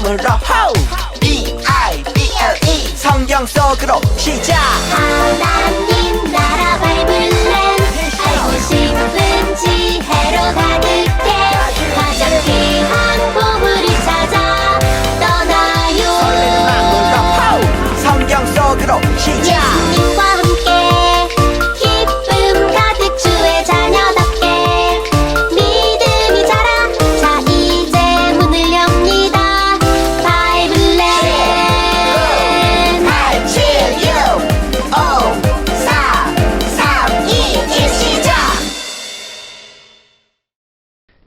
마음으로 호 B-I-B-L-E 성경 속으로 시작 하나님 나라 바이블은 알고 싶은 지혜로 가득해 가장 귀한 보물을 찾아 떠나요 마음으로 호 성경 속으로 시작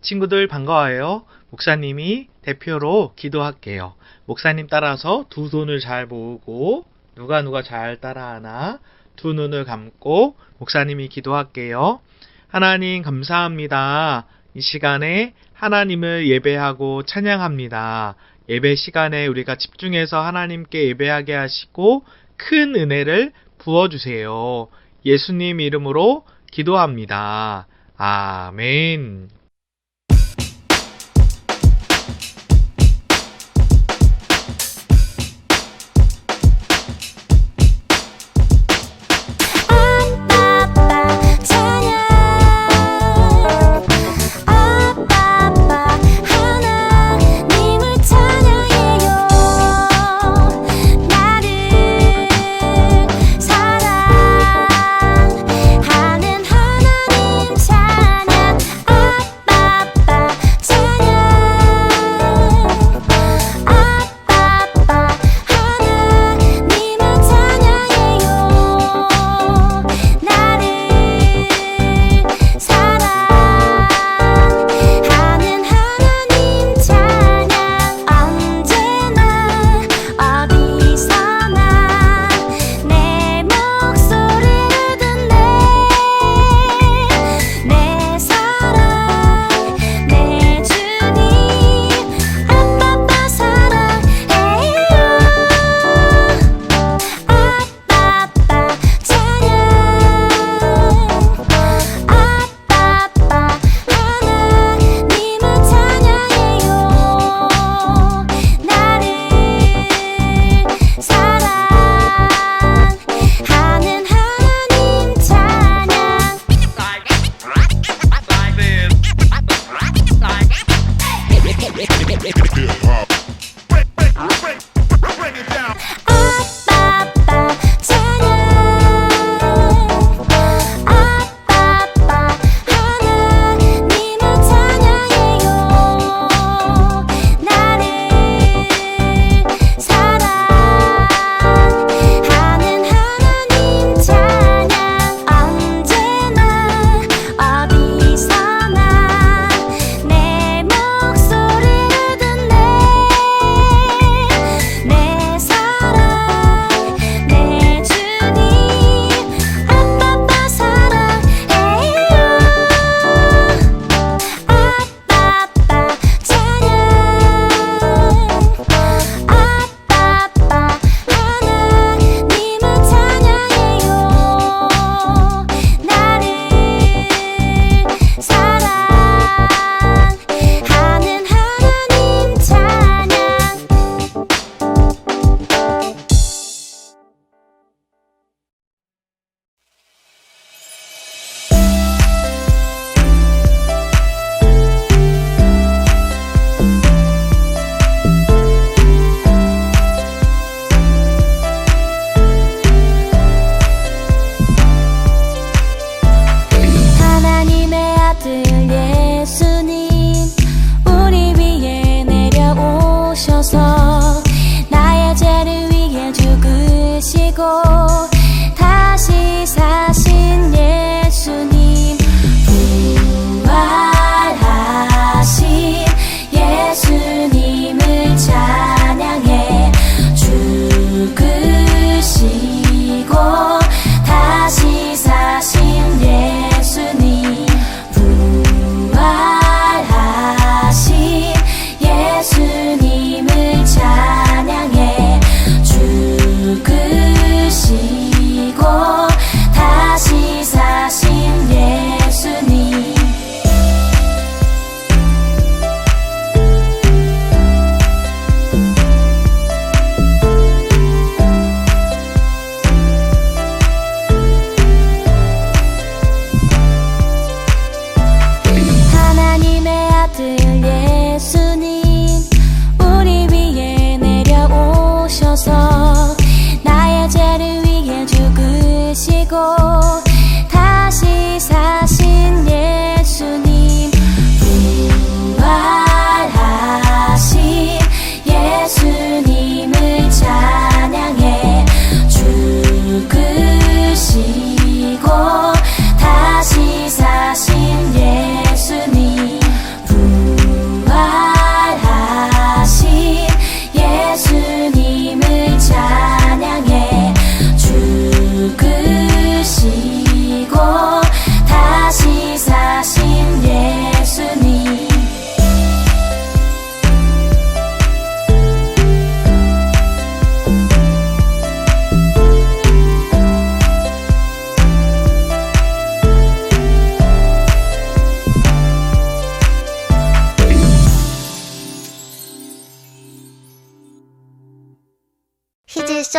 친구들 반가워요. 목사님이 대표로 기도할게요. 목사님 따라서 두 손을 잘 모으고 누가 누가 잘 따라하나 두 눈을 감고 목사님이 기도할게요. 하나님 감사합니다. 이 시간에 하나님을 예배하고 찬양합니다. 예배 시간에 우리가 집중해서 하나님께 예배하게 하시고 큰 은혜를 부어주세요. 예수님 이름으로 기도합니다. 아멘.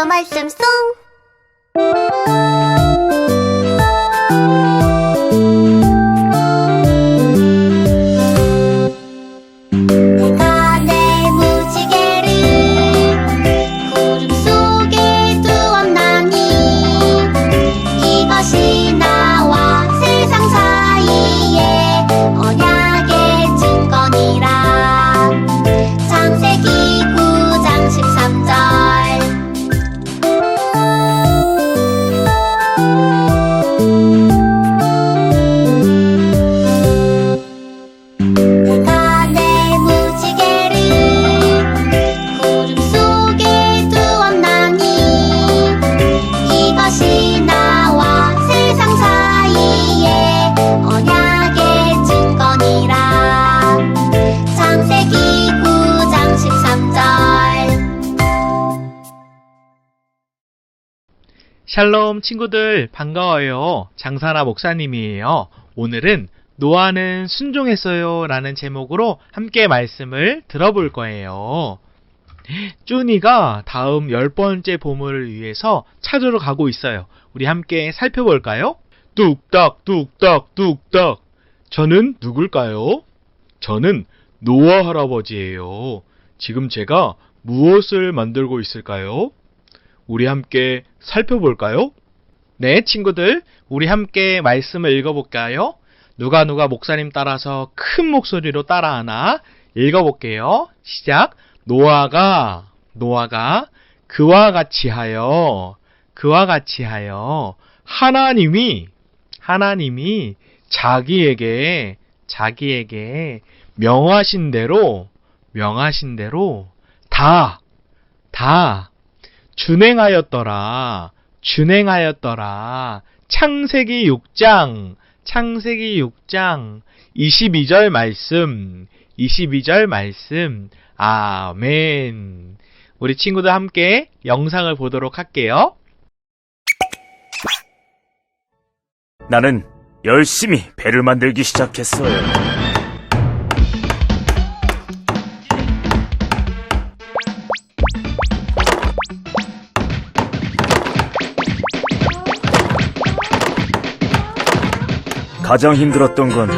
말씀 송 샬롬 친구들 반가워요. 장사나 목사님이에요. 오늘은 노아는 순종했어요 라는 제목으로 함께 말씀을 들어볼 거예요. 쭈니가 다음 열 번째 보물을 위해서 찾으러 가고 있어요. 우리 함께 살펴볼까요? 뚝딱 뚝딱 뚝딱 저는 누굴까요? 저는 노아 할아버지예요. 지금 제가 무엇을 만들고 있을까요? 우리 함께 살펴볼까요? 네, 친구들, 우리 함께 말씀을 읽어볼까요? 누가 누가 목사님 따라서 큰 목소리로 따라하나? 읽어볼게요. 시작. 노아가, 노아가 그와 같이 하여, 그와 같이 하여 하나님이, 하나님이 자기에게, 자기에게 명하신 대로, 명하신 대로 다, 다 준행하였더라. 준행하였더라. 창세기 6장, 창세기 6장 22절 말씀, 22절 말씀. 아멘. 우리 친구들 함께 영상을 보도록 할게요. 나는 열심히 배를 만들기 시작했어요. 가장 힘들었던 건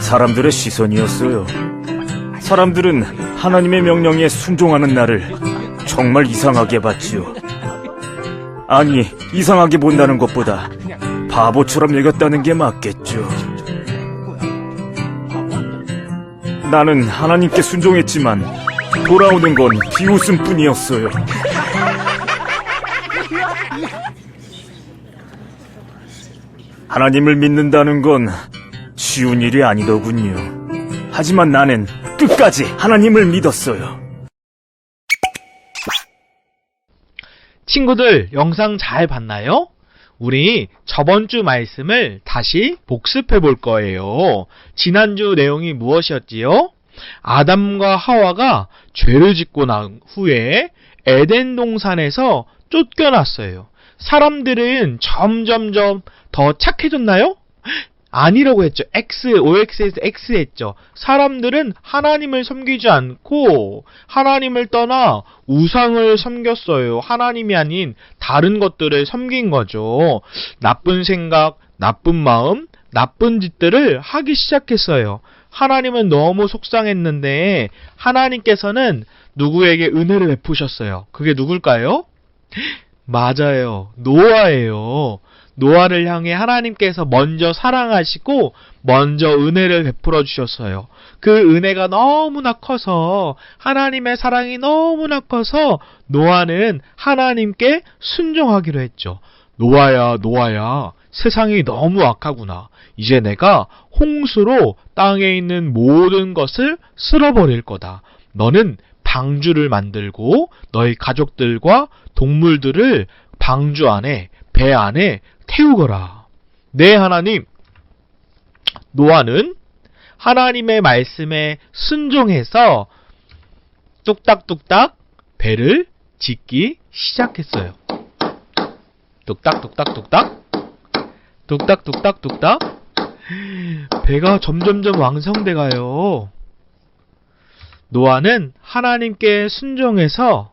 사람들의 시선이었어요. 사람들은 하나님의 명령에 순종하는 나를 정말 이상하게 봤지요. 아니, 이상하게 본다는 것보다 바보처럼 여겼다는 게 맞겠죠. 나는 하나님께 순종했지만 돌아오는 건 비웃음 뿐이었어요. 하나님을 믿는다는 건 쉬운 일이 아니더군요. 하지만 나는 끝까지 하나님을 믿었어요. 친구들, 영상 잘 봤나요? 우리 저번 주 말씀을 다시 복습해 볼 거예요. 지난주 내용이 무엇이었지요? 아담과 하와가 죄를 짓고 난 후에 에덴 동산에서 쫓겨났어요. 사람들은 점점점 더 착해졌나요? 아니라고 했죠. X, OX에서 X 했죠. 사람들은 하나님을 섬기지 않고 하나님을 떠나 우상을 섬겼어요. 하나님이 아닌 다른 것들을 섬긴 거죠. 나쁜 생각, 나쁜 마음, 나쁜 짓들을 하기 시작했어요. 하나님은 너무 속상했는데 하나님께서는 누구에게 은혜를 베푸셨어요. 그게 누굴까요? 맞아요. 노아예요. 노아를 향해 하나님께서 먼저 사랑하시고 먼저 은혜를 베풀어 주셨어요. 그 은혜가 너무나 커서 하나님의 사랑이 너무나 커서 노아는 하나님께 순종하기로 했죠. 노아야, 노아야. 세상이 너무 악하구나. 이제 내가 홍수로 땅에 있는 모든 것을 쓸어버릴 거다. 너는 방주를 만들고 너희 가족들과 동물들을 방주 안에 배 안에 태우거라. 네, 하나님. 노아는 하나님의 말씀에 순종해서 뚝딱뚝딱 배를 짓기 시작했어요. 뚝딱뚝딱뚝딱. 뚝딱뚝딱뚝딱. 배가 점점점 왕성돼 가요. 노아는 하나님께 순종해서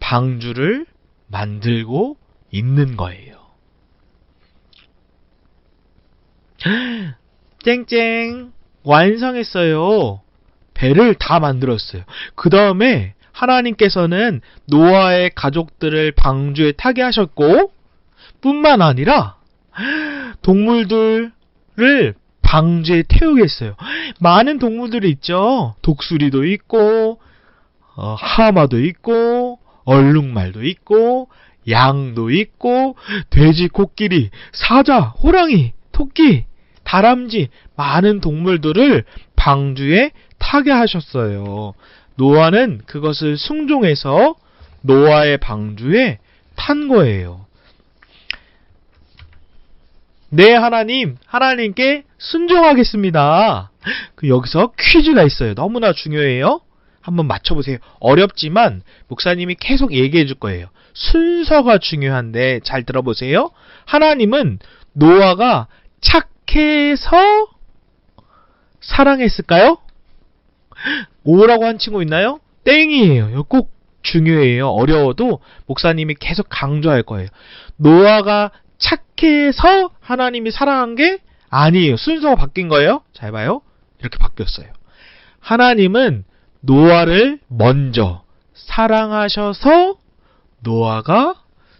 방주를 만들고 있는 거예요. 쨍쨍 완성했어요. 배를 다 만들었어요. 그 다음에 하나님께서는 노아의 가족들을 방주에 타게 하셨고 뿐만 아니라 동물들을 방주에 태우게 했어요. 많은 동물들이 있죠. 독수리도 있고 어, 하마도 있고 얼룩말도 있고 양도 있고 돼지, 코끼리, 사자, 호랑이, 토끼, 다람쥐 많은 동물들을 방주에 타게 하셨어요. 노아는 그것을 숭종해서 노아의 방주에 탄 거예요. 네, 하나님, 하나님께 순종하겠습니다. 그 여기서 퀴즈가 있어요. 너무나 중요해요. 한번 맞춰보세요. 어렵지만 목사님이 계속 얘기해 줄 거예요. 순서가 중요한데 잘 들어보세요. 하나님은 노아가 착해서 사랑했을까요? 오라고 한 친구 있나요? 땡이에요. 꼭 중요해요. 어려워도 목사님이 계속 강조할 거예요. 노아가 착해서 하나님이 사랑한 게 아니에요. 순서가 바뀐 거예요. 잘 봐요. 이렇게 바뀌었어요. 하나님은 노아를 먼저 사랑하셔서 노아가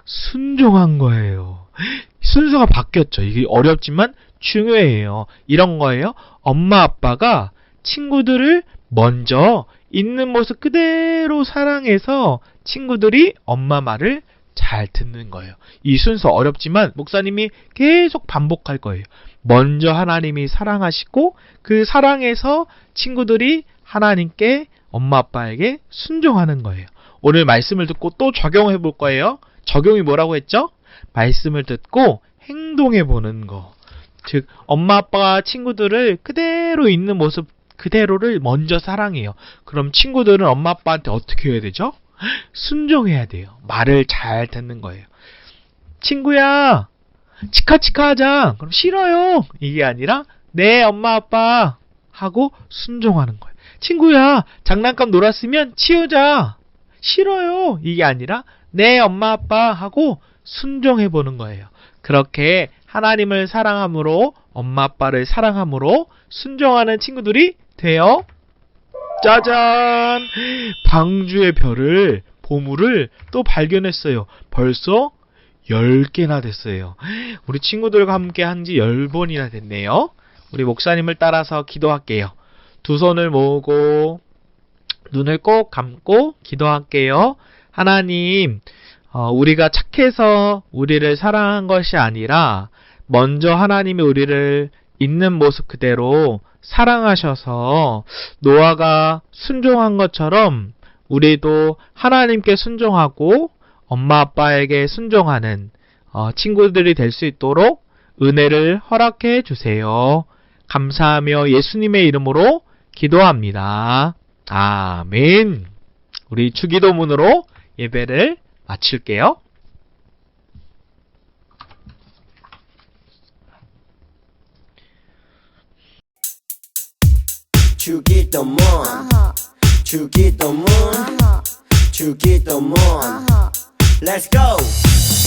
순종한 거예요. 순서가 바뀌었죠. 이게 어렵지만 중요해요. 이런 거예요. 엄마 아빠가 친구들을 먼저 있는 모습 그대로 사랑해서 친구들이 엄마 말을 잘 듣는 거예요. 이 순서 어렵지만 목사님이 계속 반복할 거예요. 먼저 하나님이 사랑하시고 그 사랑에서 친구들이 하나님께 엄마 아빠에게 순종하는 거예요. 오늘 말씀을 듣고 또 적용해 볼 거예요. 적용이 뭐라고 했죠? 말씀을 듣고 행동해 보는 거. 즉 엄마 아빠가 친구들을 그대로 있는 모습 그대로를 먼저 사랑해요. 그럼 친구들은 엄마 아빠한테 어떻게 해야 되죠? 순종해야 돼요. 말을 잘 듣는 거예요. 친구야, 치카치카 하자. 그럼 싫어요. 이게 아니라 네 엄마 아빠 하고 순종하는 거예요. 친구야, 장난감 놀았으면 치우자. 싫어요. 이게 아니라 네 엄마 아빠 하고 순종해 보는 거예요. 그렇게 하나님을 사랑함으로 엄마 아빠를 사랑함으로 순종하는 친구들이 돼요. 짜잔! 방주의 별을 보물을 또 발견했어요. 벌써 10개나 됐어요. 우리 친구들과 함께 한 지 10번이나 됐네요. 우리 목사님을 따라서 기도할게요. 두 손을 모으고 눈을 꼭 감고 기도할게요. 하나님, 어, 우리가 착해서 우리를 사랑한 것이 아니라 먼저 하나님이 우리를 있는 모습 그대로 사랑하셔서 노아가 순종한 것처럼 우리도 하나님께 순종하고 엄마 아빠에게 순종하는 어, 친구들이 될 수 있도록 은혜를 허락해 주세요. 감사하며 예수님의 이름으로 기도합니다. 아멘. 우리 주기도문으로 예배를 마칠게요. 주기도문 주기도문 주기도문. Let's go